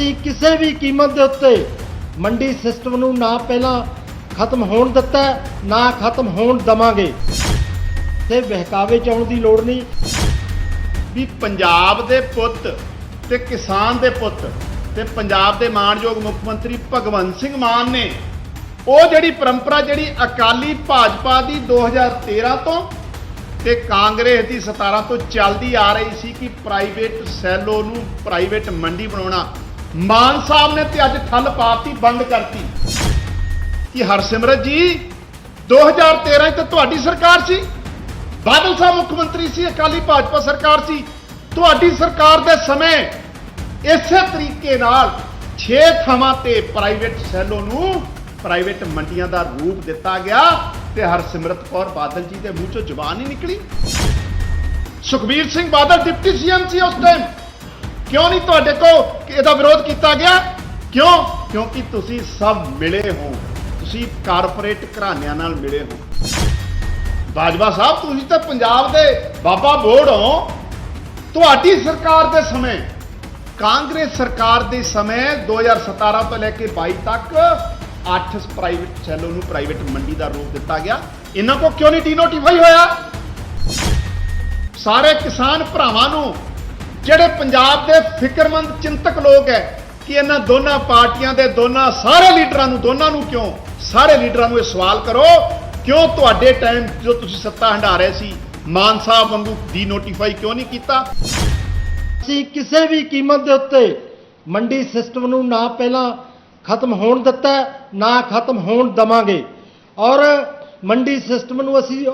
ਅਸੀਂ ਕਿਸੇ ਵੀ ਕੀਮਤ ਦੇ ਉੱਤੇ ਮੰਡੀ ਸਿਸਟਮ ਨੂੰ ਨਾ ਪਹਿਲਾਂ ਖਤਮ ਹੋਣ ਦਿੱਤਾ, ਨਾ ਖਤਮ ਹੋਣ ਦਵਾਂਗੇ। ਤੇ ਬਹਿਕਾਵੇ ਚ ਆਉਣ ਦੀ ਲੋੜ ਨਹੀਂ। ਵੀ ਪੰਜਾਬ ਦੇ ਪੁੱਤ ਤੇ ਕਿਸਾਨ ਦੇ ਪੁੱਤ ਤੇ ਪੰਜਾਬ ਦੇ ਮਾਣਯੋਗ ਮੁੱਖ ਮੰਤਰੀ ਭਗਵੰਤ ਸਿੰਘ ਮਾਨ ਨੇ ਉਹ ਜਿਹੜੀ ਪਰੰਪਰਾ ਜਿਹੜੀ ਅਕਾਲੀ ਭਾਜਪਾ ਦੀ 2013 ਤੋਂ ਤੇ ਕਾਂਗਰਸ ਦੀ 17 ਤੋਂ ਚੱਲਦੀ ਆ ਰਹੀ ਸੀ ਕਿ ਪ੍ਰਾਈਵੇਟ ਸੈਲੋ ਨੂੰ ਪ੍ਰਾਈਵੇਟ ਮੰਡੀ ਬਣਾਉਣਾ ਮਾਨ ਸਾਹਿਬ ਨੇ ਤੇ ਅੱਜ ਠੱਲ ਪਾਤੀ, ਬੰਦ ਕਰਤੀ। ਕਿ ਹਰਸਿਮਰਤ ਜੀ 2013 ਚ ਤੁਹਾਡੀ ਸਰਕਾਰ ਸੀ। ਬਾਦਲ ਸਾਹਿਬ ਮੁੱਖ ਮੰਤਰੀ ਸੀ, ਅਕਾਲੀ ਭਾਜਪਾ ਸਰਕਾਰ ਸੀ। ਤੁਹਾਡੀ ਸਰਕਾਰ ਦੇ ਸਮੇਂ ਇਸੇ ਤਰੀਕੇ ਨਾਲ 6 ਥਾਵਾਂ ਤੇ ਪ੍ਰਾਈਵੇਟ ਸੈਲੋ ਨੂੰ ਪ੍ਰਾਈਵੇਟ ਮੰਡੀਆਂ ਦਾ ਰੂਪ ਦਿੱਤਾ ਗਿਆ ਤੇ ਹਰਸਿਮਰਤ ਕੌਰ ਬਾਦਲ ਜੀ ਦੇ ਮੂੰਹ ਚੋਂ ਜ਼ੁਬਾਨ ਹੀ ਨਿਕਲੀ। ਸੁਖਬੀਰ ਸਿੰਘ ਬਾਦਲ ਡਿਪਟੀ ਸੀਐਮ ਸੀ ਉਸ ਟਾਈਮ ਕਿਉਂ ਨਹੀਂ ਤੁਹਾਡੇ ਕੋਲ ਇਹਦਾ ਵਿਰੋਧ ਕੀਤਾ ਗਿਆ? ਕਿਉਂ? ਕਿਉਂਕਿ ਤੁਸੀਂ ਸਭ ਮਿਲੇ ਹੋ। ਤੁਸੀਂ ਕਾਰਪੋਰੇਟ ਘਰਾਣਿਆਂ ਨਾਲ ਮਿਲੇ ਹੋ। ਬਾਜਵਾ ਸਾਹਿਬ, ਤੁਸੀਂ ਤਾਂ ਪੰਜਾਬ ਦੇ ਬਾਬਾ ਬੋੜ ਹੋ। ਤੁਹਾਡੀ ਸਰਕਾਰ ਦੇ ਸਮੇਂ, ਕਾਂਗਰਸ ਸਰਕਾਰ ਦੇ ਸਮੇਂ 2017 ਤੋਂ ਲੈ ਕੇ 22 ਤੱਕ 8 ਪ੍ਰਾਈਵੇਟ ਸੈਲੋ ਨੂੰ ਪ੍ਰਾਈਵੇਟ ਮੰਡੀ ਦਾ ਰੂਪ ਦਿੱਤਾ ਗਿਆ। ਇਹਨਾਂ ਕੋ ਕਿਉਂ ਨਹੀਂ ਡੀਨੋਟੀਫਾਈ ਹੋਇਆ? ਸਾਰੇ ਕਿਸਾਨ ਭਰਾਵਾਂ ਨੂੰ ਜਿਹੜੇ ਪੰਜਾਬ ਦੇ ਫਿਕਰਮੰਦ ਚਿੰਤਕ ਲੋਕ ਹੈ ਕਿ ਇਹਨਾਂ ਦੋਨਾਂ ਪਾਰਟੀਆਂ ਦੇ ਦੋਨਾਂ ਸਾਰੇ ਲੀਡਰਾਂ ਨੂੰ, ਦੋਨਾਂ ਨੂੰ ਕਿਉਂ? ਸਾਰੇ ਲੀਡਰਾਂ ਨੂੰ ਇਹ ਸਵਾਲ ਕਰੋ, ਕਿਉਂ ਤੁਹਾਡੇ ਟਾਈਮ ਜੋ ਤੁਸੀਂ ਸੱਤਾ ਹੰਢਾ ਰਹੇ ਸੀ, ਮਾਨ ਸਾਹਿਬ ਵਾਂਗੂ ਡੀ ਨੋਟੀਫਾਈ ਕਿਉਂ ਨਹੀਂ ਕੀਤਾ? ਅਸੀਂ ਕਿਸੇ ਵੀ ਕੀਮਤ ਦੇ ਉੱਤੇ ਮੰਡੀ ਸਿਸਟਮ ਨੂੰ ਨਾ ਪਹਿਲਾਂ ਖਤਮ ਹੋਣ ਦਿੱਤਾ ਨਾ ਖਤਮ ਹੋਣ ਦਵਾਂਗੇ। ਔਰ ਮੰਡੀ ਸਿਸਟਮ ਨੂੰ ਅਸੀਂ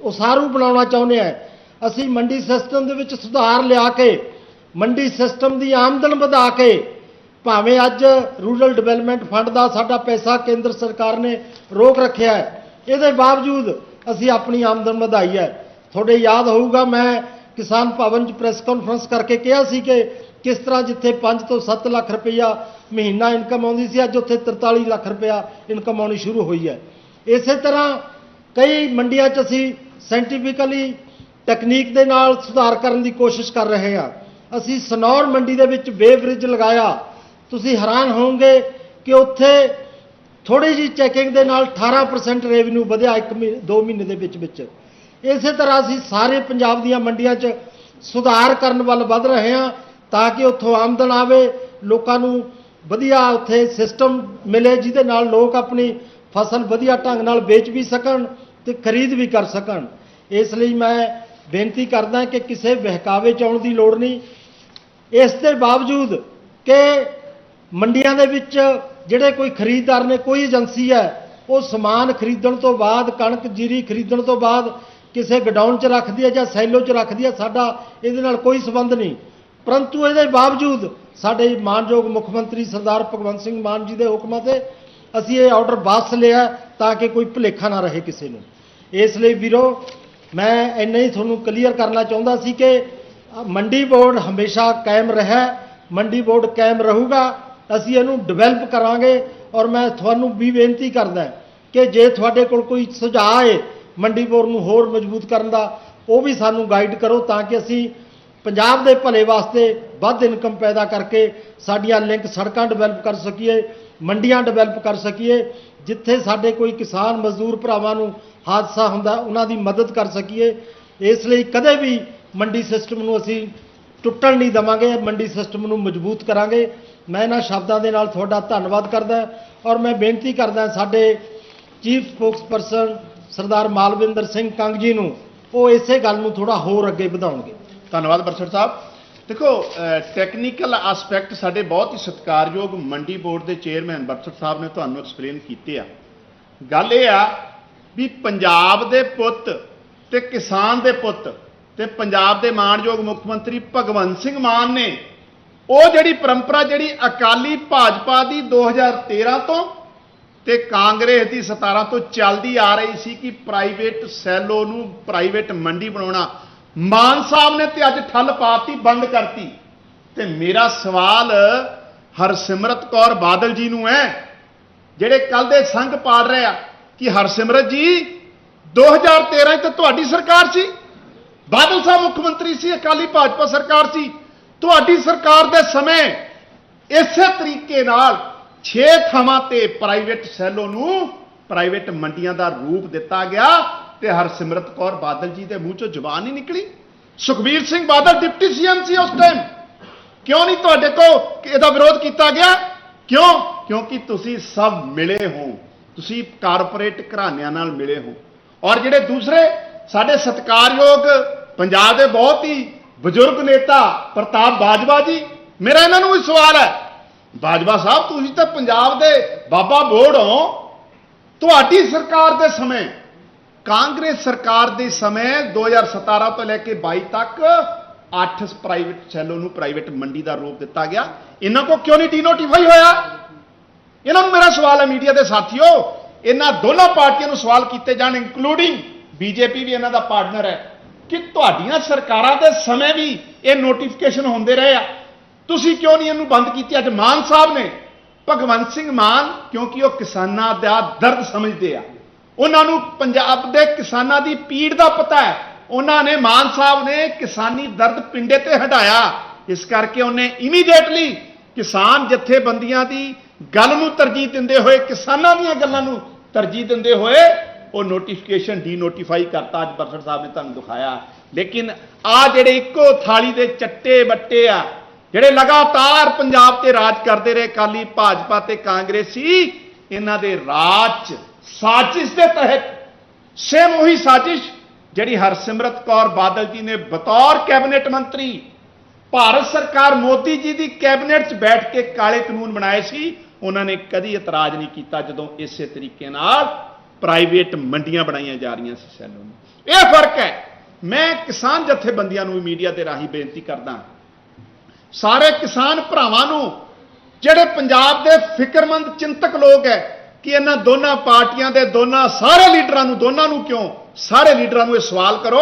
ਉਸਾਰੂ ਬਣਾਉਣਾ ਚਾਹੁੰਦੇ ਹਾਂ। ਅਸੀਂ ਮੰਡੀ ਸਿਸਟਮ ਦੇ ਵਿੱਚ ਸੁਧਾਰ ਲਿਆ ਕੇ, ਮੰਡੀ ਸਿਸਟਮ ਦੀ ਆਮਦਨ ਵਧਾ ਕੇ, ਭਾਵੇਂ ਅੱਜ ਰੂਰਲ ਡਿਵੈਲਪਮੈਂਟ ਫੰਡ ਦਾ ਸਾਡਾ ਪੈਸਾ ਕੇਂਦਰ ਸਰਕਾਰ ਨੇ ਰੋਕ ਰੱਖਿਆ ਹੈ, ਇਹਦੇ ਬਾਵਜੂਦ ਅਸੀਂ ਆਪਣੀ ਆਮਦਨ ਵਧਾਈ ਹੈ। ਤੁਹਾਡੇ ਯਾਦ ਹੋਊਗਾ ਮੈਂ ਕਿਸਾਨ ਭਵਨ 'ਚ ਪ੍ਰੈਸ ਕਾਨਫਰੰਸ ਕਰਕੇ ਕਿਹਾ ਸੀ ਕਿ ਕਿਸ ਤਰ੍ਹਾਂ ਜਿੱਥੇ 5 ਤੋਂ 7 ਲੱਖ ਰੁਪਈਆ ਮਹੀਨਾ ਇਨਕਮ ਆਉਂਦੀ ਸੀ, ਅੱਜ ਉੱਥੇ 43 ਲੱਖ ਰੁਪਇਆ ਇਨਕਮ ਆਉਣੀ ਸ਼ੁਰੂ ਹੋਈ ਹੈ। ਇਸੇ ਤਰ੍ਹਾਂ ਕਈ ਮੰਡੀਆਂ 'ਚ ਅਸੀਂ ਸਾਇੰਟੀਫਿਕਲੀ ਤਕਨੀਕ ਦੇ ਨਾਲ ਸੁਧਾਰ ਕਰਨ ਦੀ ਕੋਸ਼ਿਸ਼ ਕਰ ਰਹੇ ਹਾਂ। ਅਸੀਂ ਸਨੌਰ ਮੰਡੀ ਦੇ ਵਿੱਚ ਵੇ ਬ੍ਰਿਜ ਲਗਾਇਆ। ਤੁਸੀਂ ਹੈਰਾਨ ਹੋਵੋਗੇ ਕਿ ਉੱਥੇ ਥੋੜੀ ਜੀ ਚੈਕਿੰਗ ਦੇ ਨਾਲ 18% ਰੈਵਨਿਊ ਵਧਿਆ ਇੱਕ ਮਹੀ- ਦੋ ਮਹੀਨੇ ਦੇ ਵਿੱਚ ਵਿੱਚ। ਇਸੇ ਤਰ੍ਹਾਂ ਅਸੀਂ ਸਾਰੇ ਪੰਜਾਬ ਦੀਆਂ ਮੰਡੀਆਂ 'ਚ ਸੁਧਾਰ ਕਰਨ ਵੱਲ ਵੱਧ ਰਹੇ ਹਾਂ ਤਾਂ ਕਿ ਉੱਥੋਂ ਆਮਦਨ ਆਵੇ, ਲੋਕਾਂ ਨੂੰ ਵਧੀਆ ਉੱਥੇ ਸਿਸਟਮ ਮਿਲੇ ਜਿਹਦੇ ਨਾਲ ਲੋਕ ਆਪਣੀ ਫਸਲ ਵਧੀਆ ਢੰਗ ਨਾਲ ਵੇਚ ਵੀ ਸਕਣ ਤੇ ਖਰੀਦ ਵੀ ਕਰ ਸਕਣ। ਇਸ ਲਈ ਮੈਂ ਬੇਨਤੀ ਕਰਦਾ ਕਿ ਕਿਸੇ ਬਹਿਕਾਵੇ ਚ ਆਉਣ ਦੀ ਲੋੜ ਨਹੀਂ। ਇਸ ਦੇ ਬਾਵਜੂਦ ਕਿ ਮੰਡੀਆਂ ਦੇ ਵਿੱਚ ਜਿਹੜੇ ਕੋਈ ਖਰੀਦਦਾਰ ਨੇ, ਕੋਈ ਏਜੰਸੀ ਹੈ, ਉਹ ਸਮਾਨ ਖਰੀਦਣ ਤੋਂ ਬਾਅਦ, ਕਣਕ ਜੀਰੀ ਖਰੀਦਣ ਤੋਂ ਬਾਅਦ ਕਿਸੇ ਗਡਾਊਨ 'ਚ ਰੱਖਦੀ ਹੈ ਜਾਂ ਸੈਲੋ 'ਚ ਰੱਖਦੀ ਹੈ, ਸਾਡਾ ਇਹਦੇ ਨਾਲ ਕੋਈ ਸਬੰਧ ਨਹੀਂ। ਪਰੰਤੂ ਇਹਦੇ ਬਾਵਜੂਦ ਸਾਡੇ ਮਾਨਯੋਗ ਮੁੱਖ ਮੰਤਰੀ ਸਰਦਾਰ ਭਗਵੰਤ ਸਿੰਘ ਮਾਨ ਜੀ ਦੇ ਹੁਕਮਾਂ ਤੇ ਅਸੀਂ ਇਹ ਆਰਡਰ ਵਾਪਸ ਲਿਆ ਤਾਂ ਕਿ ਕੋਈ ਭੁਲੇਖਾ ਨਾ ਰਹੇ ਕਿਸੇ ਨੂੰ। ਇਸ ਲਈ ਵੀਰੋ ਮੈਂ ਇੰਨਾ ਹੀ ਤੁਹਾਨੂੰ ਕਲੀਅਰ ਕਰਨਾ ਚਾਹੁੰਦਾ ਸੀ ਕਿ ਮੰਡੀ ਬੋਰਡ ਹਮੇਸ਼ਾ ਕਾਇਮ ਰਿਹਾ, ਮੰਡੀ ਬੋਰਡ ਕਾਇਮ ਰਹੂਗਾ, ਅਸੀਂ ਇਹਨੂੰ ਡਿਵੈਲਪ ਕਰਾਂਗੇ ਔਰ ਮੈਂ ਤੁਹਾਨੂੰ ਵੀ ਬੇਨਤੀ ਕਰਦਾ ਕਿ ਜੇ ਤੁਹਾਡੇ ਕੋਲ ਕੋਈ ਸੁਝਾਅ ਹੈ ਮੰਡੀ ਬੋਰਡ ਨੂੰ ਹੋਰ ਮਜ਼ਬੂਤ ਕਰਨ ਦਾ, ਉਹ ਵੀ ਸਾਨੂੰ ਗਾਈਡ ਕਰੋ ਤਾਂ ਕਿ ਅਸੀਂ ਪੰਜਾਬ ਦੇ ਭਲੇ ਵਾਸਤੇ ਵੱਧ ਇਨਕਮ ਪੈਦਾ ਕਰਕੇ ਸਾਡੀਆਂ ਲਿੰਕ ਸੜਕਾਂ ਡਿਵੈਲਪ ਕਰ ਸਕੀਏ ਮੰਡੀਆਂ ਡਿਵੈਲਪ ਕਰ ਸਕੀਏ, ਜਿੱਥੇ ਸਾਡੇ ਕੋਈ ਕਿਸਾਨ ਮਜ਼ਦੂਰ ਭਰਾਵਾਂ ਨੂੰ ਹਾਦਸਾ ਹੁੰਦਾ, ਉਹਨਾਂ ਦੀ ਮਦਦ ਕਰ ਸਕੀਏ। ਇਸ ਲਈ ਕਦੇ ਵੀ ਮੰਡੀ ਸਿਸਟਮ ਨੂੰ ਅਸੀਂ ਟੁੱਟਣ ਨਹੀਂ ਦਵਾਂਗੇ, ਮੰਡੀ ਸਿਸਟਮ ਨੂੰ ਮਜ਼ਬੂਤ ਕਰਾਂਗੇ। ਮੈਂ ਇਹਨਾਂ ਸ਼ਬਦਾਂ ਦੇ ਨਾਲ ਤੁਹਾਡਾ ਧੰਨਵਾਦ ਕਰਦਾ ਔਰ ਮੈਂ ਬੇਨਤੀ ਕਰਦਾ ਸਾਡੇ ਚੀਫ ਸਪੋਕਸਪਰਸਨ ਸਰਦਾਰ ਮਾਲਵਿੰਦਰ ਸਿੰਘ ਕੰਗ ਜੀ ਨੂੰ, ਉਹ ਇਸੇ ਗੱਲ ਨੂੰ ਥੋੜਾ ਹੋਰ ਅੱਗੇ ਵਧਾਉਣਗੇ। ਧੰਨਵਾਦ ਬਰਸੜ ਸਾਹਿਬ। ਦੇਖੋ ਟੈਕਨੀਕਲ ਐਸਪੈਕਟ ਸਾਡੇ ਬਹੁਤ ਹੀ ਸਤਿਕਾਰਯੋਗ ਮੰਡੀ ਬੋਰਡ ਦੇ ਚੇਅਰਮੈਨ ਬਰਸੜ ਸਾਹਿਬ ਨੇ ਤੁਹਾਨੂੰ ਐਕਸਪਲੇਨ ਕੀਤੇ ਆ। ਗੱਲ ਇਹ ਆ ਵੀ ਪੰਜਾਬ ਦੇ ਪੁੱਤ ਤੇ ਕਿਸਾਨ ਦੇ ਪੁੱਤ ਤੇ ਪੰਜਾਬ ਦੇ ਮਾਣਯੋਗ ਮੁੱਖ ਮੰਤਰੀ ਭਗਵੰਤ ਸਿੰਘ ਮਾਨ ਨੇ ਉਹ ਜਿਹੜੀ ਪਰੰਪਰਾ ਜਿਹੜੀ ਅਕਾਲੀ ਭਾਜਪਾ ਦੀ 2013 ਤੋਂ ਤੇ ਕਾਂਗਰਸ ਦੀ 17 ਤੋਂ ਚੱਲਦੀ ਆ ਰਹੀ ਸੀ ਕਿ ਪ੍ਰਾਈਵੇਟ ਸੈਲੋ ਨੂੰ ਪ੍ਰਾਈਵੇਟ ਮੰਡੀ ਬਣਾਉਣਾ ਮਾਨ ਸਾਹਿਬ ਨੇ ਤੇ ਅੱਜ ਠੱਲ ਪਾਤੀ, ਬੰਦ ਕਰਤੀ। ਤੇ ਮੇਰਾ ਸਵਾਲ ਹਰਸਿਮਰਤ ਕੌਰ ਬਾਦਲ ਜੀ ਨੂੰ ਹੈ, ਜਿਹੜੇ ਕੱਲ ਦੇ ਸੰਘ ਪਾੜ ਰਹੇ ਆ, ਕਿ ਹਰਸਿਮਰਤ ਜੀ 2013 ਚ ਤੁਹਾਡੀ ਸਰਕਾਰ ਸੀ। ਬਾਦਲ ਸਾਹਿਬ ਮੁੱਖ ਮੰਤਰੀ ਸੀ, ਅਕਾਲੀ ਭਾਜਪਾ ਸਰਕਾਰ ਸੀ। ਤੁਹਾਡੀ ਸਰਕਾਰ ਦੇ ਸਮੇਂ ਇਸੇ ਤਰੀਕੇ ਨਾਲ 6 ਥਾਵਾਂ ਤੇ ਪ੍ਰਾਈਵੇਟ ਸੈਲੋ ਨੂੰ ਪ੍ਰਾਈਵੇਟ ਮੰਡੀਆਂ ਦਾ ਰੂਪ ਦਿੱਤਾ ਗਿਆ। ਤੇ ਹਰਸਿਮਰਤ ਕੌਰ ਬਾਦਲ ਜੀ ਦੇ ਮੂੰਹ ਚੋਂ ਜ਼ੁਬਾਨ ਨਹੀਂ ਨਿਕਲੀ। ਸੁਖਬੀਰ ਸਿੰਘ ਬਾਦਲ ਡਿਪਟੀ ਸੀਐਮ ਸੀ ਉਸ ਟਾਈਮ ਕਿਉਂ ਨਹੀਂ ਤੁਹਾਡੇ ਕੋ ਇਹਦਾ ਵਿਰੋਧ ਕੀਤਾ ਗਿਆ? ਕਿਉਂ? ਕਿਉਂਕਿ ਤੁਸੀਂ ਸਭ ਮਿਲੇ ਹੋ। ਤੁਸੀਂ ਕਾਰਪੋਰੇਟ ਘਰਾਣਿਆਂ ਨਾਲ ਮਿਲੇ ਹੋ। ਔਰ ਜਿਹੜੇ ਦੂਸਰੇ ਸਾਡੇ ਸਤਿਕਾਰਯੋਗ ਪੰਜਾਬ ਦੇ ਬਹੁਤ ਹੀ ਬਜ਼ੁਰਗ ਨੇਤਾ ਪ੍ਰਤਾਪ ਬਾਜਵਾ ਜੀ, ਮੇਰਾ ਇਹਨਾਂ ਨੂੰ ਵੀ ਸਵਾਲ ਹੈ। ਬਾਜਵਾ ਸਾਹਿਬ, ਤੁਸੀਂ ਤਾਂ ਪੰਜਾਬ ਦੇ ਬਾਬਾ ਬੋੜ ਹੋ। ਤੁਹਾਡੀ ਸਰਕਾਰ ਦੇ ਸਮੇਂ ਕਾਂਗਰਸ ਸਰਕਾਰ ਦੇ ਸਮੇਂ 2017 ਤੋਂ ਲੈ ਕੇ 22 ਤੱਕ 8 ਪ੍ਰਾਈਵੇਟ ਸੈਲੋ ਨੂੰ ਪ੍ਰਾਈਵੇਟ ਮੰਡੀ ਦਾ ਰੂਪ ਦਿੱਤਾ ਗਿਆ। ਇਹਨਾਂ ਕੋ ਕਿਉਂ ਨਹੀਂ ਡੀਨੋਟੀਫਾਈ ਹੋਇਆ? ਇਹਨਾਂ ਨੂੰ ਮੇਰਾ ਸਵਾਲ ਹੈ ਮੀਡੀਆ ਦੇ ਸਾਥੀਓ। ਇਹਨਾਂ ਦੋਨਾਂ ਪਾਰਟੀਆਂ ਨੂੰ ਸਵਾਲ ਕੀਤੇ ਜਾਣ ਇਨਕਲੂਡਿੰਗ ਬੀਜੇਪੀ ਵੀ ਇਹਨਾਂ ਦਾ ਪਾਰਟਨਰ ਹੈ। ਕਿ ਤੁਹਾਡੀਆਂ ਸਰਕਾਰਾਂ ਦੇ ਸਮੇਂ ਵੀ ਇਹ ਨੋਟੀਫਿਕੇਸ਼ਨ ਹੁੰਦੇ ਰਹੇ ਆ। ਤੁਸੀਂ ਕਿਉਂ ਨਹੀਂ ਇਹਨੂੰ ਬੰਦ ਕੀਤੀ? ਅੱਜ ਮਾਨ ਸਾਹਿਬ ਨੇ। ਭਗਵੰਤ ਸਿੰਘ ਮਾਨ, ਕਿਉਂਕਿ ਉਹ ਕਿਸਾਨਾਂ ਦਾ ਦਰਦ ਸਮਝਦੇ ਆ। ਉਹਨਾਂ ਨੂੰ ਪੰਜਾਬ ਦੇ ਕਿਸਾਨਾਂ ਦੀ ਪੀੜ ਦਾ ਪਤਾ ਹੈ। ਉਹਨਾਂ ਨੇ ਮਾਨ ਸਾਹਿਬ ਨੇ ਕਿਸਾਨੀ ਦਰਦ ਪਿੰਡੇ ਤੇ ਹਟਾਇਆ। ਇਸ ਕਰਕੇ ਉਹਨੇ ਇਮੀਡੀਏਟਲੀ ਕਿਸਾਨ ਜਥੇਬੰਦੀਆਂ ਦੀ ਗੱਲ ਨੂੰ ਤਰਜੀਹ ਦਿੰਦੇ ਹੋਏ, ਕਿਸਾਨਾਂ ਦੀਆਂ ਗੱਲਾਂ ਨੂੰ ਤਰਜੀਹ ਦਿੰਦੇ ਹੋਏ ਉਹ ਨੋਟੀਫਿਕੇਸ਼ਨ ਡੀ ਨੋਟੀਫਾਈ ਕਰਤਾ। ਅੱਜ ਬਰਸੜ ਸਾਹਿਬ ਨੇ ਤੁਹਾਨੂੰ ਦਿਖਾਇਆ। ਲੇਕਿਨ ਆ ਜਿਹੜੇ ਇੱਕੋ ਥਾਲੀ ਦੇ ਚੱਟੇ ਬੱਟੇ ਆ, ਜਿਹੜੇ ਲਗਾਤਾਰ ਪੰਜਾਬ ਤੇ ਰਾਜ ਕਰਦੇ ਰਹੇ ਕਾਲੀ ਭਾਜਪਾ ਤੇ ਕਾਂਗਰਸੀ, ਇਹਨਾਂ ਦੇ ਰਾਜ 'ਚ ਸਾਜ਼ਿਸ਼ ਦੇ ਤਹਿਤ, ਸੇਮ ਉਹੀ ਸਾਜ਼ਿਸ਼ ਜਿਹੜੀ ਹਰਸਿਮਰਤ ਕੌਰ ਬਾਦਲ ਜੀ ਨੇ ਬਤੌਰ ਕੈਬਨਿਟ ਮੰਤਰੀ, ਭਾਰਤ ਸਰਕਾਰ ਮੋਦੀ ਜੀ ਦੀ ਕੈਬਨਿਟ 'ਚ ਬੈਠ ਕੇ ਕਾਲੇ ਕਾਨੂੰਨ ਬਣਾਏ ਸੀ, ਉਹਨਾਂ ਨੇ ਕਦੀ ਇਤਰਾਜ਼ ਨਹੀਂ ਕੀਤਾ ਜਦੋਂ ਇਸੇ ਤਰੀਕੇ ਨਾਲ ਪ੍ਰਾਈਵੇਟ ਮੰਡੀਆਂ ਬਣਾਈਆਂ ਜਾ ਰਹੀਆਂ ਸੀ ਸੈਲੋ ਨੂੰ। ਇਹ ਫ਼ਰਕ ਹੈ। ਮੈਂ ਕਿਸਾਨ ਜਥੇਬੰਦੀਆਂ ਨੂੰ ਵੀ ਮੀਡੀਆ ਦੇ ਰਾਹੀਂ ਬੇਨਤੀ ਕਰਦਾ ਸਾਰੇ ਕਿਸਾਨ ਭਰਾਵਾਂ ਨੂੰ, ਜਿਹੜੇ ਪੰਜਾਬ ਦੇ ਫਿਕਰਮੰਦ ਚਿੰਤਕ ਲੋਕ ਹੈ ਕਿ ਇਹਨਾਂ ਦੋਨਾਂ ਪਾਰਟੀਆਂ ਦੇ ਦੋਨਾਂ ਸਾਰੇ ਲੀਡਰਾਂ ਨੂੰ, ਦੋਨਾਂ ਨੂੰ ਕਿਉਂ? ਸਾਰੇ ਲੀਡਰਾਂ ਨੂੰ ਇਹ ਸਵਾਲ ਕਰੋ,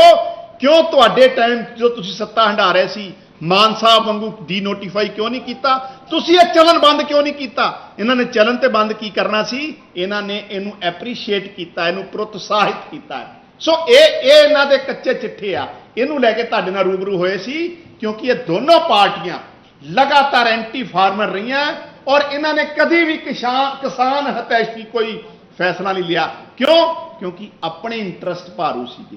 ਕਿਉਂ ਤੁਹਾਡੇ ਟਾਈਮ ਜੋ ਤੁਸੀਂ ਸੱਤਾ ਹੰਢਾ ਰਹੇ ਸੀ, ਮਾਨ ਸਾਹਿਬ ਵਾਂਗੂ ਡੀਨੋਟੀਫਾਈ ਕਿਉਂ ਨਹੀਂ ਕੀਤਾ? ਤੁਸੀਂ ਇਹ ਚਲਨ ਬੰਦ ਕਿਉਂ ਨਹੀਂ ਕੀਤਾ? ਇਹਨਾਂ ਨੇ ਚਲਨ ਤੇ ਬੰਦ ਕੀ ਕਰਨਾ ਸੀ? ਇਹਨਾਂ ਨੇ ਇਹਨੂੰ ਐਪਰੀਸ਼ੀਏਟ ਕੀਤਾ, ਇਹਨੂੰ ਪ੍ਰੋਤਸਾਹਿਤ ਕੀਤਾ। ਸੋ ਇਹ ਇਹ ਇਹਨਾਂ ਦੇ ਕੱਚੇ ਚਿੱਠੇ ਆ। ਇਹਨੂੰ ਲੈ ਕੇ ਤੁਹਾਡੇ ਨਾਲ ਰੂਬਰੂ ਹੋਏ ਸੀ, ਕਿਉਂਕਿ ਇਹ ਦੋਨੋਂ ਪਾਰਟੀਆਂ ਲਗਾਤਾਰ ਐਂਟੀ ਫਾਰਮਰ ਰਹੀਆਂ। ਔਰ ਇਹਨਾਂ ਨੇ ਕਦੀ ਵੀ ਕਿਸਾਨ ਕਿਸਾਨ ਹਤੈਸ਼ੀ ਕੋਈ ਫੈਸਲਾ ਨਹੀਂ ਲਿਆ। ਕਿਉਂ? ਕਿਉਂਕਿ ਆਪਣੇ ਇੰਟਰਸਟ ਭਾਰੂ ਸੀਗੇ।